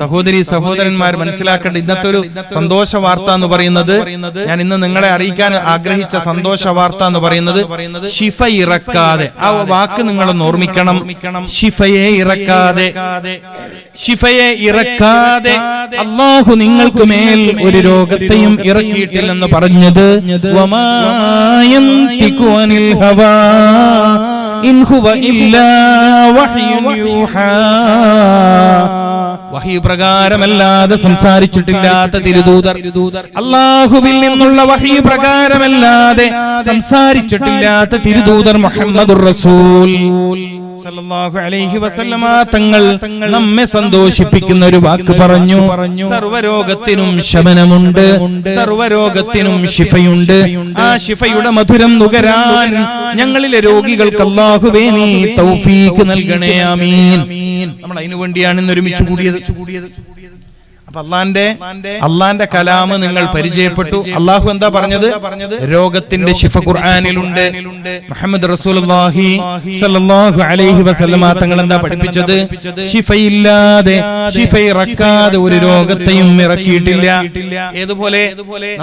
സഹോദരി സഹോദരന്മാർ മനസ്സിലാക്കേണ്ട ഇന്നത്തെ ഒരു സന്തോഷ വാർത്ത എന്ന് പറയുന്നത് ഞാൻ ഇന്ന് നിങ്ങളെ അറിയിക്കാൻ ആഗ്രഹിച്ച സന്തോഷ വാർത്ത എന്ന് പറയുന്നത് ഷിഫ ഇറക്കാതെ. ആ വാക്ക് നിങ്ങളൊന്ന് ഓർമ്മിക്കണം. ഷിഫയെ ഇറക്കാതെ. ഷിഫയെ ഇറക്കാതെ. അള്ളാഹു നിങ്ങൾക്ക് മേൽ ഒരു രോഗത്തെയും ഇറക്കിയിട്ടില്ലെന്ന് പറഞ്ഞത് വമാ വഹി പ്രകാരമല്ലാതെ സംസാരിച്ചിട്ടില്ലാത്ത തിരുദൂതർ. അള്ളാഹുവിൽ നിന്നുള്ള വഹി പ്രകാരമല്ലാതെ സംസാരിച്ചിട്ടില്ലാത്ത തിരുദൂതർ മുഹമ്മദുർ റസൂൽ. തങ്ങൾ നമ്മെ സന്തോഷിപ്പിക്കുന്ന ഒരു വാക്ക് പറഞ്ഞു. സർവരോഗത്തിനും ശമനമുണ്ട്. സർവരോഗത്തിനും ശിഫയുണ്ട്. ആ ശിഫയുടെ മധുരം നുകരാൻ ഞങ്ങളിലെ രോഗികൾക്ക് അല്ലാഹുവേ നീ തൗഫീക്ക് നൽകണേ. ആമീൻ. നമ്മൾ അതിനു വേണ്ടിയാണ് ഇന്ന് ഒരുമിച്ച് കൂടിയത്. അപ്പൊ അള്ളാന്റെ അള്ളാന്റെ കലാമ് നിങ്ങൾ പരിചയപ്പെട്ടു. അള്ളാഹു എന്താ പറഞ്ഞത്? രോഗത്തിന്റെ ശിഫ ഖുർആാനിലുണ്ട്. മുഹമ്മദ് റസൂലുള്ളാഹി സ്വല്ലല്ലാഹു അലൈഹി വസല്ലമ തങ്ങൾ എന്താ പഠിപ്പിച്ചത്? ശിഫയില്ലാതെ ശിഫ ഇറക്കാതെ ഒരു രോഗത്തെയും ഇറക്കിയിട്ടില്ല. ഏതുപോലെ?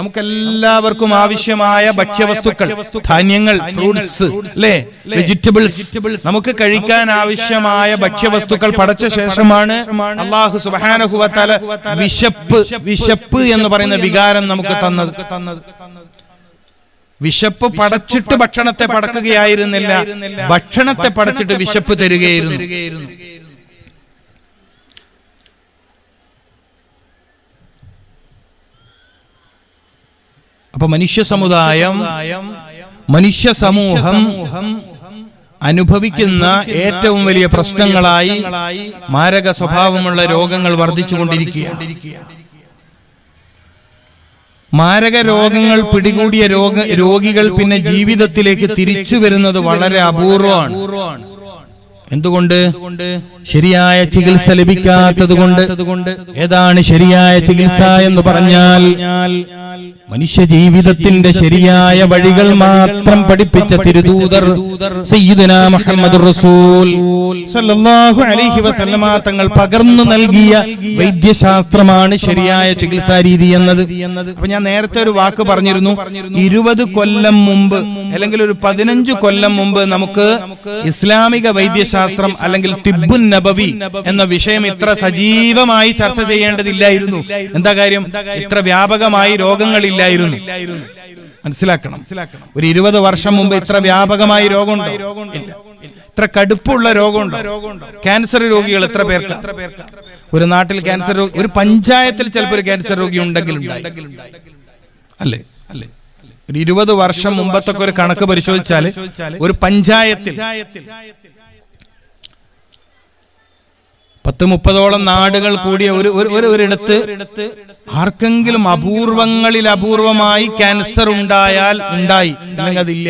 നമുക്കെല്ലാവർക്കും ആവശ്യമായ ഭക്ഷ്യവസ്തുക്കൾ ധാന്യങ്ങൾ ഫ്രൂട്ട്സ് അല്ലേ വെജിറ്റബിൾസ് നമുക്ക് കഴിക്കാൻ ആവശ്യമായ ഭക്ഷ്യവസ്തുക്കൾ പടച്ച ശേഷമാണ് അള്ളാഹു സുബ്ഹാനഹു വതആല വിശപ്പ് വിശപ്പ് എന്ന് പറയുന്ന വികാരം നമുക്ക് തന്നത്. തന്നത്. വിശപ്പ് പടച്ചിട്ട് ഭക്ഷണത്തെ പടക്കുകയായിരുന്നില്ല. ഭക്ഷണത്തെ പടച്ചിട്ട് വിശപ്പ് തരികയായിരുന്നു. അപ്പൊ മനുഷ്യ സമുദായം മനുഷ്യ സമൂഹം അനുഭവിക്കുന്ന ഏറ്റവും വലിയ പ്രശ്നങ്ങളായി മാരക സ്വഭാവമുള്ള രോഗങ്ങൾ വർദ്ധിച്ചുകൊണ്ടിരിക്കുക. മാരക രോഗങ്ങൾ പിടികൂടിയ രോഗ രോഗികൾ പിന്നെ ജീവിതത്തിലേക്ക് തിരിച്ചു വരുന്നത് വളരെ അപൂർവമാണ്. എന്തുകൊണ്ട്? ശരിയായ ചികിത്സ ലഭിക്കാത്തത് കൊണ്ട് ഏതാണ് ശരിയായ ചികിത്സ എന്ന് പറഞ്ഞാൽ മനുഷ്യ ജീവിതത്തിന്റെ ശരിയായ വഴികൾ മാത്രം പഠിപ്പിച്ച തിരുദൂതർ സയ്യിദുന മുഹമ്മദ് റസൂൽ. സല്ലല്ലാഹു അലൈഹി വസല്ലമ തങ്ങൾ പകർന്നു നൽകിയ വൈദ്യശാസ്ത്രമാണ് ശരിയായ ചികിത്സാ രീതി എന്നത്. അപ്പൊ ഞാൻ നേരത്തെ ഒരു വാക്ക് പറഞ്ഞിരുന്നു. ഇരുപത് കൊല്ലം മുമ്പ് അല്ലെങ്കിൽ ഒരു പതിനഞ്ച് കൊല്ലം മുമ്പ് നമുക്ക് ഇസ്ലാമിക വൈദ്യശാസ്ത്രം അല്ലെങ്കിൽ ടിബുൻ നബവി എന്ന വിഷയം ഇത്ര സജീവമായി ചർച്ച ചെയ്യേണ്ടതില്ലായിരുന്നു. എന്താ കാര്യം? ഇത്ര വ്യാപകമായി രോഗങ്ങളില്ലായിരുന്നു. മനസ്സിലാക്കണം. ഒരു ഇരുപത് വർഷം മുമ്പ് ഇത്ര വ്യാപകമായി രോഗമുണ്ടോ? ഇത്ര കടുപ്പുള്ള രോഗമുണ്ടോ? ക്യാൻസർ രോഗികൾ എത്ര പേർക്ക്? ഒരു നാട്ടിൽ ക്യാൻസർ രോഗി ഒരു പഞ്ചായത്തിൽ ചിലപ്പോൾ ഒരു ക്യാൻസർ രോഗി ഉണ്ടെങ്കിൽ അല്ലേ? അല്ലേ? ഒരു ഇരുപത് വർഷം മുമ്പത്തൊക്കെ ഒരു കണക്ക് പരിശോധിച്ചാൽ ഒരു പഞ്ചായത്തിൽ പത്ത് മുപ്പതോളം നാടുകൾ കൂടിയ ഒരു ഒരു- ഒരു ഒരിടത്ത് ആർക്കെങ്കിലും അപൂർവങ്ങളിൽ അപൂർവമായി ക്യാൻസർ ഉണ്ടായാൽ ഉണ്ടായി. അതില്ല.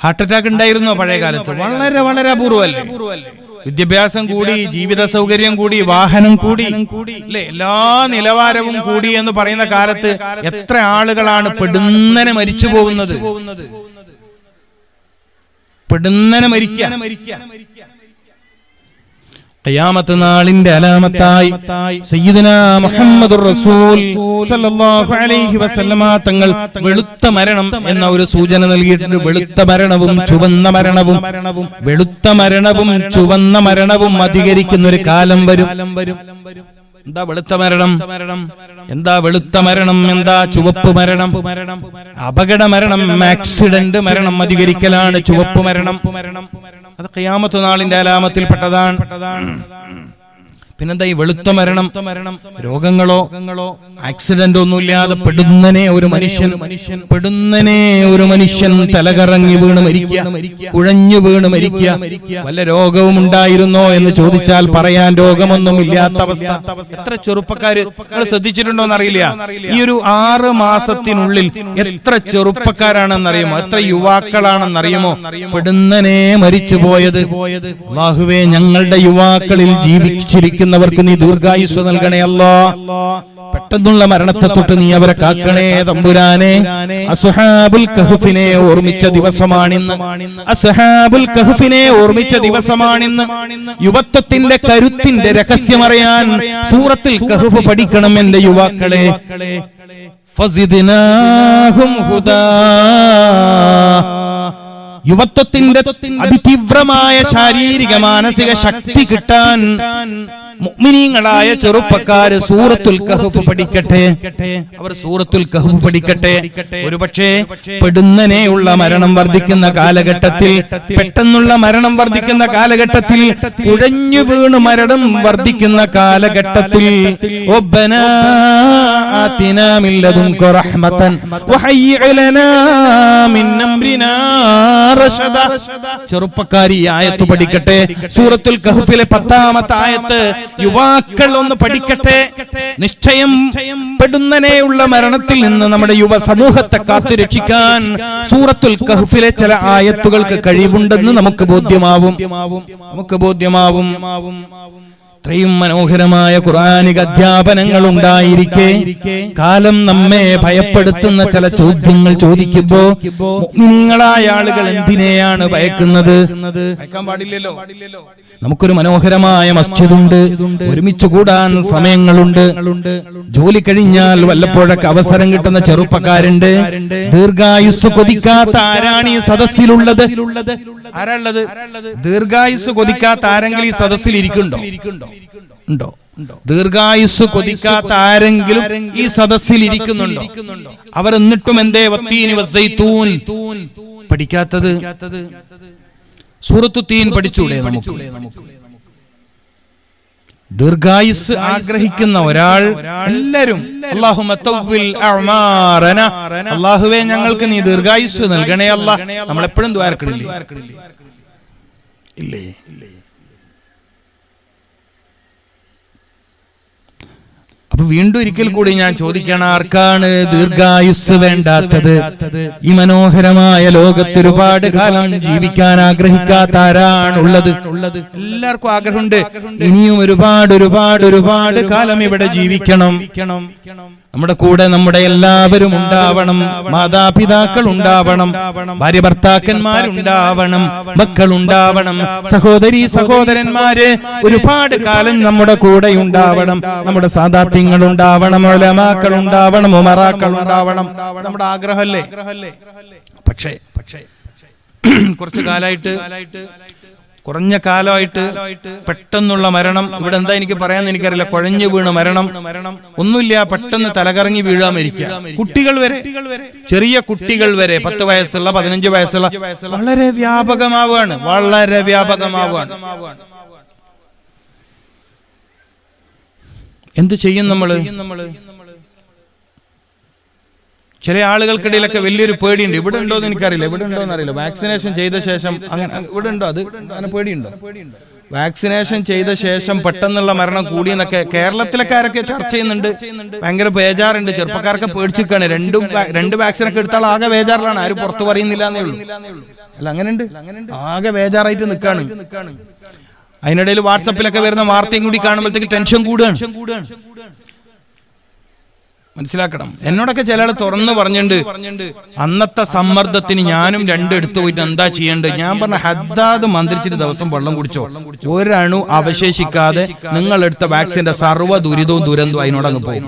ഹാർട്ട് അറ്റാക്ക് ഉണ്ടായിരുന്നോ പഴയ കാലത്ത്? വളരെ വളരെ അപൂർവല്ലേ വിദ്യാഭ്യാസം കൂടി ജീവിത സൗകര്യം കൂടി വാഹനം കൂടി അല്ലെ? എല്ലാ നിലവാരവും കൂടി എന്ന് പറയുന്ന കാലത്ത് എത്ര ആളുകളാണ് പെടുന്നനെ മരിച്ചു പോകുന്നത്? പെടുന്നനെ മരിക്കാൻ ഖിയാമത്ത് നാളിന്റെ അലാമത്തായി സയ്യിദുനാ മുഹമ്മദുർ റസൂൽ സല്ലല്ലാഹു അലൈഹി വസല്ലമ തങ്ങൾ വെളുത്ത മരണം എന്ന ഒരു സൂചന നൽകിയിട്ടുണ്ട്. വെളുത്ത മരണവും ചുവന്ന മരണവും വെളുത്ത മരണവും ചുവന്ന മരണവും അധികരിക്കുന്ന ഒരു കാലം വരും. എന്താ വെളുത്ത മരണം? എന്താ വെളുത്ത മരണം? എന്താ ചുവപ്പ് മരണം? അപകട മരണം ആക്സിഡന്റ് മരണം അധികരിക്കലാണ് ചുവപ്പ് മരണം. അത് ഖിയാമത്ത് നാളിന്റെ അലാമത്തിൽപ്പെട്ടതാണ്. പിന്നെന്താ ഈ വെളുത്ത മരണം? രോഗങ്ങളോ ആക്സിഡന്റ് ഒന്നുമില്ലാതെ പെടുന്നനെ ഒരു മനുഷ്യൻ മനുഷ്യൻ പെടുന്നനെ ഒരു മനുഷ്യൻ തലകറങ്ങി വീണ് മരിക്കുക കുഴഞ്ഞു വീണ് മരിക്കുക. വല്ല രോഗവും ഉണ്ടായിരുന്നോ എന്ന് ചോദിച്ചാൽ പറയാൻ രോഗമൊന്നും ഇല്ലാത്ത അവസ്ഥ. എത്ര ചെറുപ്പക്കാര് നിങ്ങൾ ശ്രദ്ധിച്ചിട്ടുണ്ടോ എന്നറിയില്ല ഈ ഒരു ആറ് മാസത്തിനുള്ളിൽ എത്ര ചെറുപ്പക്കാരാണെന്നറിയുമോ? എത്ര യുവാക്കളാണെന്നറിയുമോ? പെടുന്നനെ മരിച്ചു പോയത് അള്ളാഹുവേ ഞങ്ങളുടെ യുവാക്കളിൽ ജീവിച്ചിരിക്കുന്നവർക്ക് നീ ദീർഘായുസ് നൽകണേ അല്ലോ. പെട്ടെന്നുള്ള മരണത്തെ തൊട്ട് നീ അവരെ കാക്കണേ തമ്പുരാനെ അസുഹാബുൽ കഹുഫിനെ ഓർമ്മിച്ച ദിവസമാണിന്ന്. അസുഹാബുൽ കഹുഫിനെ ഓർമ്മിച്ച ദിവസമാണിന്ന്. യുവത്വത്തിന്റെ കരുത്തിന്റെ രഹസ്യമറിയാൻ സൂറത്തിൽ കഹുഫ് പഠിക്കണം എന്റെ യുവാക്കളെ. ഫസിദിനാഹും ഹുദാ. യുവത്വത്തിന്റെ അതിതീവ്രമായ ശാരീരിക മാനസിക ശക്തി കിട്ടാൻ മുഗ്മിനീങ്ങളായ ചെറുപ്പക്കാര് സൂറത്തുൽ കഹഫ് പഠിക്കട്ടെ. അവർ സൂറത്തുൽ കഹഫ് പഠിക്കട്ടെ. ഒരുപക്ഷെ പെടുന്നനെയുള്ള മരണം വർദ്ധിക്കുന്ന കാലഘട്ടത്തിൽ പെട്ടെന്നുള്ള മരണം വർദ്ധിക്കുന്ന കാലഘട്ടത്തിൽ കുഴഞ്ഞു വീണ് മരണം വർദ്ധിക്കുന്ന കാലഘട്ടത്തിൽ ലദുൻക റഹ്മതൻ ലനാ മിൻ അംരിനാ ചെറുപ്പക്കാരി ആയത്ത് പഠിക്കട്ടെ. സൂറത്തുൽ കഹുഫിലെ പത്താമത്തെ ആയത്ത്. യുവാക്കൾ ഒന്ന് പഠിക്കട്ടെ. നിശ്ചയം പെടുന്നനെയുള്ള മരണത്തിൽ നിന്ന് നമ്മുടെ യുവ സമൂഹത്തെ കാത്തു രക്ഷിക്കാൻ സൂറത്തുൽ കഹുഫിലെ ചില ആയത്തുകൾക്ക് കഴിവുണ്ടെന്ന് നമുക്ക് ബോധ്യമാവും. നമുക്ക് ബോധ്യമാവും. ഇത്രയും മനോഹരമായ ഖുറാനിക അധ്യാപനങ്ങൾ ഉണ്ടായിരിക്കെ കാലം നമ്മെ ഭയപ്പെടുത്തുന്ന ചില ചോദ്യങ്ങൾ ചോദിക്കുമ്പോ നിങ്ങളായ ആളുകൾ എന്തിനെയാണ് ഭയക്കുന്നത്? പാടില്ലല്ലോ. നമുക്കൊരു മനോഹരമായ മസ്ജിദുണ്ട്. ഒരുമിച്ച് കൂടാൻ സമയങ്ങളുണ്ട്. ജോലി കഴിഞ്ഞാൽ വല്ലപ്പോഴൊക്കെ അവസരം കിട്ടുന്ന ചെറുപ്പക്കാരുണ്ട്. ദീർഘായുസ് കൊതിക്കാത്ത ആരാണ് ഈ സദസ്സിലുള്ളത്? ആരാളുള്ളത് ദീർഘായുസ് കൊതിക്കാത്ത ആരെങ്കിലും ഈ സദസ്സിൽ ഇരിക്കുന്നുണ്ടോ? ഉണ്ടോ? ദീർഘായുസ് കൊതിക്കാത്ത ആരെങ്കിലും ഈ സദസ്സിൽ ഇരിക്കുന്നുണ്ടോ? അവർ എന്നിട്ടും എന്തേ? പഠിക്കാത്തത്? സൂറത്തു തീൻ പഠിച്ചൂടെ നമുക്ക്? ദീർഘായുസ് ആഗ്രഹിക്കുന്ന ഒരാൾ എല്ലാരും അള്ളാഹുവെ ഞങ്ങൾക്ക് നീ ദീർഘായുസ് നൽകണേ അല്ല. നമ്മളെപ്പോഴും എപ്പോഴും ഇല്ലേ ഇല്ലേ? അപ്പൊ വീണ്ടും ഒരിക്കൽ കൂടി ഞാൻ ചോദിക്കണം ആർക്കാണ് ദീർഘായുസ് വേണ്ടാത്തത്? ഈ മനോഹരമായ ലോകത്ത് ഒരുപാട് കാലം ജീവിക്കാൻ ആഗ്രഹിക്കാത്ത ആരാണുള്ളത്? എല്ലാവർക്കും ആഗ്രഹമുണ്ട്. ഇനിയും ഒരുപാട് ഒരുപാട് ഒരുപാട് കാലം ഇവിടെ ജീവിക്കണം. നമ്മുടെ കൂടെ നമ്മുടെ എല്ലാവരും ഉണ്ടാവണം. മാതാപിതാക്കൾ ഉണ്ടാവണം. ഭാര്യ ഭർത്താക്കന്മാരുണ്ടാവണം. മക്കൾ ഉണ്ടാവണം സഹോദരി സഹോദരന്മാര് ഒരുപാട് കാലം നമ്മുടെ കൂടെ ഉണ്ടാവണം. നമ്മുടെ സാധാത്യങ്ങൾ ഉണ്ടാവണം ഒലമാക്കൾ ഉണ്ടാവണം ഉമറാക്കൾ ഉണ്ടാവണം നമ്മുടെ ആഗ്രഹമല്ലേ? പക്ഷേ പക്ഷേ കുറച്ച് കാലായിട്ട് കുറഞ്ഞ കാലമായിട്ട് പെട്ടെന്നുള്ള മരണം. ഇവിടെ എന്താ എനിക്ക് പറയാൻ എനിക്കറിയില്ല. കുഴഞ്ഞു വീണ് മരണം. ഒന്നുമില്ല പെട്ടെന്ന് തലകറങ്ങി വീഴാൻ മരിക്കുക. കുട്ടികൾ വരെ ചെറിയ കുട്ടികൾ വരെ പത്ത് വയസ്സുള്ള പതിനഞ്ച് വയസ്സുള്ള വളരെ വ്യാപകമാവുകയാണ്. വളരെ വ്യാപകമാവുകയാണ്. എന്ത് ചെയ്യും നമ്മൾ? ചില ആളുകൾക്കിടയിലൊക്കെ വലിയൊരു പേടിയുണ്ട്. ഇവിടെ ഉണ്ടോ എന്ന് എനിക്കറിയില്ല. ഇവിടെ ഉണ്ടോ എന്ന് അറിയില്ല വാക്സിനേഷൻ ചെയ്ത ശേഷം അങ്ങനെ ഇവിടെ ഉണ്ടോ അത് അങ്ങനെ പേടിയുണ്ടോ? വാക്സിനേഷൻ ചെയ്ത ശേഷം പെട്ടെന്നുള്ള മരണം കൂടിയെന്നൊക്കെ കേരളത്തിലൊക്കെ ചർച്ച ചെയ്യുന്നുണ്ട്. ഭയങ്കര ബേജാറുണ്ട്. ചെറുപ്പക്കാരൊക്കെ പേടിച്ചിരിക്കാണ്. രണ്ടും രണ്ട് വാക്സിനൊക്കെ എടുത്താൽ ആകെ ബേജാറിലാണ്. ആരും പുറത്തു പറയുന്നില്ല എന്നേ ഉള്ളൂ. അല്ല അങ്ങനെയുണ്ട്. ആകെ ബേജാറായിട്ട് നിൽക്കാണ് അതിനിടയിൽ വാട്സപ്പിലൊക്കെ വരുന്ന വാർത്തയും കൂടി കാണുമ്പോഴത്തേക്ക് ടെൻഷൻ കൂടുകയാണ്. മനസ്സിലാക്കണം. എന്നോടൊക്കെ ചില തുറന്ന് പറഞ്ഞിട്ടുണ്ട് അന്നത്തെ സമ്മർദ്ദത്തിന് ഞാനും രണ്ടും എടുത്തു പോയിട്ട് എന്താ ചെയ്യേണ്ടത്? ഞാൻ പറഞ്ഞ ഹദ്ദാദ് മന്ത്രിച്ചിട്ട് ദിവസം വെള്ളം കുടിച്ചോ? ഒരണു അവശേഷിക്കാതെ നിങ്ങൾ എടുത്ത വാക്സിന്റെ സർവ ദുരിതവും ദുരന്തവും അതിനോടങ്ങ് പോകും.